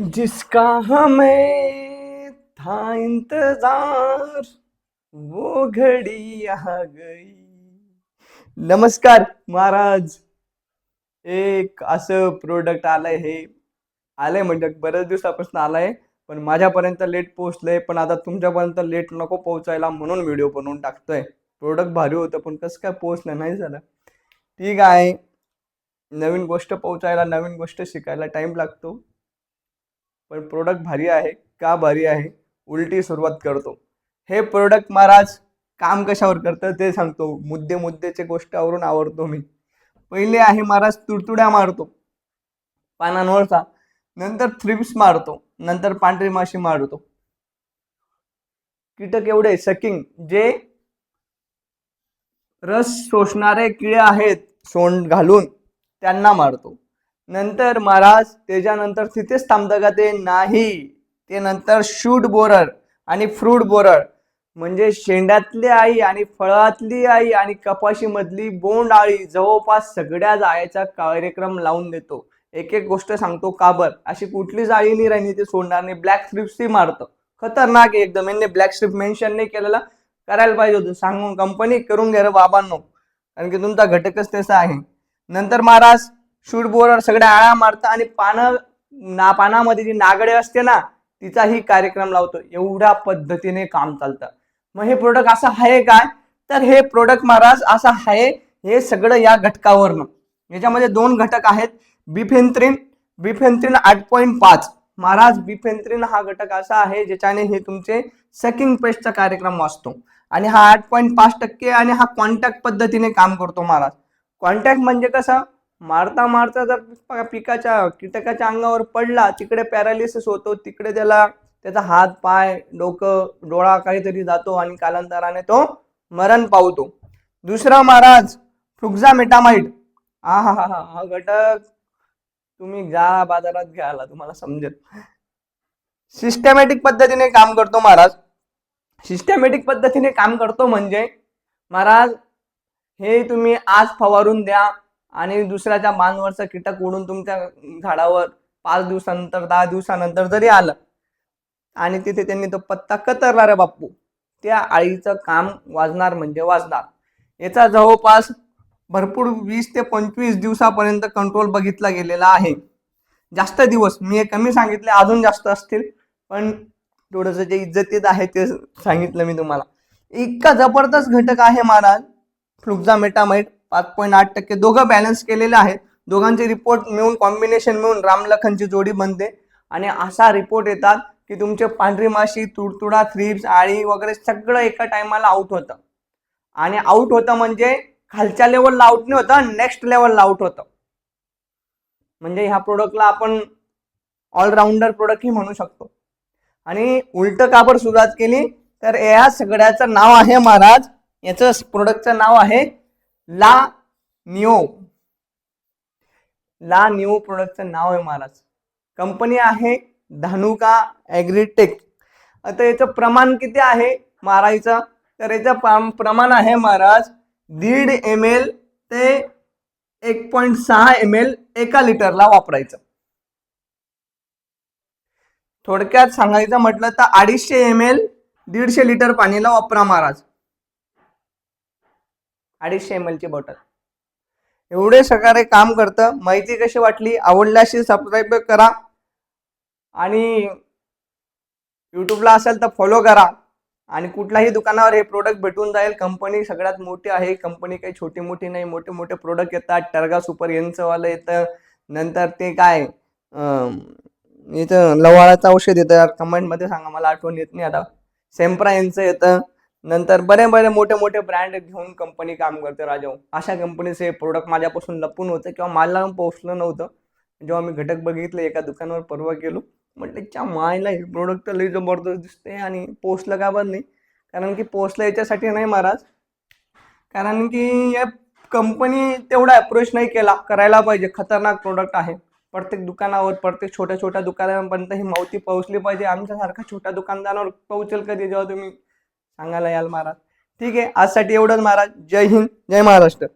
जिसका हमें था इंतजार वो घडी आ गई। नमस्कार महाराज एक असं प्रोडक्ट आलंय हे. आलंय म्हणजे बऱ्याच दिवसापासून आलंय पण माझ्यापर्यंत लेट पोहोचलंय पण आता तुमच्यापर्यंत लेट नको पोहोचायला म्हणून व्हिडिओ बनवून टाकतोय. प्रोडक्ट भारी होतं पण कसं काय पोहोचलं नाही झालं. ठीक आहे. नवीन गोष्ट पोहोचायला नवीन गोष्ट शिकायला टाईम लागतो. पण प्रोडक्ट भारी आहे का भारी आहे उलटी सुरुवात करतो. हे प्रोडक्ट महाराज काम कशावर करतं ते सांगतो. मुद्दे मुद्द्याचे गोष्टावरून आवडतो मी. पहिले आहे महाराज तुडतुड्या मारतो. पानांवरचा. नंतर थ्रिप्स मारतो. नंतर पांढरी माशी मारतो. कीटक एवढे सकिंग जे रस शोषणारे किडे आहेत सोंड घालून त्यांना मारतो. नंतर महाराज त्याच्यानंतर तिथेच थांबतं का ते नाही. ते नंतर शूट बोरर आणि फ्रूट बोरर. म्हणजे शेंड्यातली आई आणि फळातली आई आणि कपाशीमधली बोंड आळी जवळपास सगळ्या जाळ्याचा कार्यक्रम लावून देतो. एक एक गोष्ट सांगतो काबर अशी कुठली जाळी नाही राहिली ते सोडणार नाही. ब्लॅक स्ट्रिप्सही मारतं. खतरनाक आहे एकदम. यांनी ब्लॅक स्ट्रिप मेन्शन नाही केलेला. करायला पाहिजे होतं. सांगून कंपनी करून घ्या बाबांनो. कारण की तुमचा घटकच तसा आहे. नंतर महाराज शूट बोरर सगळ्या आळा मारतं आणि पानं ना पानामध्ये जी नागडे असते ना तिचाही कार्यक्रम लावतो. एवढ्या पद्धतीने काम चालतं. मग हे प्रोडक्ट असं आहे काय? तर हे प्रोडक्ट महाराज असं आहे हे सगळं या घटकावरनं. याच्यामध्ये दोन घटक आहेत. बिफेन्थ्रिन बिफेन्थ्रिन आठ पॉईंट पाच. महाराज बिफेन्थ्रिन हा घटक असा आहे ज्याच्याने हे तुमचे सकिंग पेस्टचा कार्यक्रम वाचतो. आणि हा आठ पॉईंट पाच टक्के आणि हा कॉन्टॅक्ट पद्धतीने काम करतो महाराज. कॉन्टॅक्ट म्हणजे कसं? मारता मारता जर पिकाच्या कीटकाच्या अंगावर पडला तिकडे पॅरालिसिस होतो तिकडे त्याला त्याचा हात पाय डोकं डोळा काहीतरी जातो आणि कालांतराने तो मरण पावतो. दुसरा महाराज फ्रुक्झा मेटामाइट हा हा हा हा हा घटक तुम्ही जा बाजारात घ्यायला तुम्हाला समजेल. सिस्टमॅटिक पद्धतीने काम करतो महाराज. सिस्टमॅटिक पद्धतीने काम करतो म्हणजे महाराज हे तुम्ही आज फवारून द्या. आणि दुसऱ्याच्या मानवरचं कीटक उडून तुमच्या झाडावर पाच दिवसानंतर दहा दिवसानंतर जरी आलं आणि तिथे त्यांनी तो पत्ता कतरला रे बाप्पू. त्या आळीचं काम वाजणार म्हणजे वाजणार. याचा जवळपास भरपूर वीस ते पंचवीस दिवसापर्यंत कंट्रोल बघितला गेलेला आहे. जास्त दिवस मी हे कमी सांगितले अजून जास्त असतील. पण थोडंसं जे इज्जतीत आहे ते सांगितलं मी तुम्हाला. इतका जबरदस्त घटक आहे महाराज. फ्लुक्झा मेटामाइट पाच पॉईंट आठ टक्के दोघं बॅलन्स केलेले आहेत. दोघांचे रिपोर्ट मिळून कॉम्बिनेशन मिळून रामलखनची जोडी बनते. आणि असा रिपोर्ट येतात की तुमचे पांढरी माशी तुडतुडा थ्रिप्स आळी वगैरे सगळं एका टायमाला आउट होतं. आणि आउट होतं म्हणजे खालच्या लेवलला आउट नाही होतं नेक्स्ट लेवलला आउट होतं. म्हणजे ह्या प्रोडक्टला आपण ऑलराऊंडर प्रोडक्टही म्हणू शकतो. आणि उलट काबर सुरुवात केली? तर या सगळ्याचं नाव आहे महाराज. याचं प्रोडक्टचं नाव आहे ला निओ ला निओ प्रोडक्टचं नाव आहे महाराज कंपनी आहे धानुका ॲग्रीटेक. आता याचं प्रमाण किती आहे मारायचं? तर याचं प्रमाण आहे महाराज दीड एम एल ते एक पॉईंट सहा एम एल एका लिटरला वापरायचं. थोडक्यात सांगायचं म्हटलं तर अडीचशे एम एल दीडशे लिटर पाणीला वापरा महाराज. अडीचशे एम एलची बॉटल एवढे सकारे काम करतं. माहिती कशी वाटली? आवडल्याशी सबस्क्राईब करा. आणि यूट्यूबला असेल तर फॉलो करा. आणि कुठल्याही दुकानावर हे प्रोडक्ट भेटून जाईल. कंपनी सगळ्यात मोठी आहे. कंपनी काही छोटी मोठी नाही. मोठे मोठे प्रोडक्ट येतात. टर्गा सुपर यांचंवालं येतं. नंतर ते काय इथं लवाळाचं औषध येतं. कमेंटमध्ये सांगा. मला आठवण येत नाही आता. सेम्प्रा यांचं येतं. नंतर बरे बरे मोठे मोठे ब्रँड घेऊन कंपनी काम करते राजा अशा कंपनीचे प्रोडक्ट माझ्यापासून लपून होतं किंवा मला पोचलं नव्हतं. जेव्हा मी घटक बघितले एका दुकानावर परवा गेलो म्हटलं च्या मायला हे प्रोडक्ट लई जबरदस्त दिसते आणि पोचलं का बरं नाही? कारण की पोचलं याच्यासाठी नाही महाराज. कारण की या कंपनी तेवढा अप्रोच नाही केला करायला पाहिजे. खतरनाक प्रोडक्ट आहे. प्रत्येक दुकानावर प्रत्येक छोट्या छोट्या दुकानापर्यंत ही माहिती पोहोचली पाहिजे. आमच्यासारख्या छोट्या दुकानदारावर पोहोचेल कधी जेव्हा तुम्ही सांगायला याल महाराज. ठीक आहे आजसाठी एवढंच महाराज. जय हिंद जय महाराष्ट्र.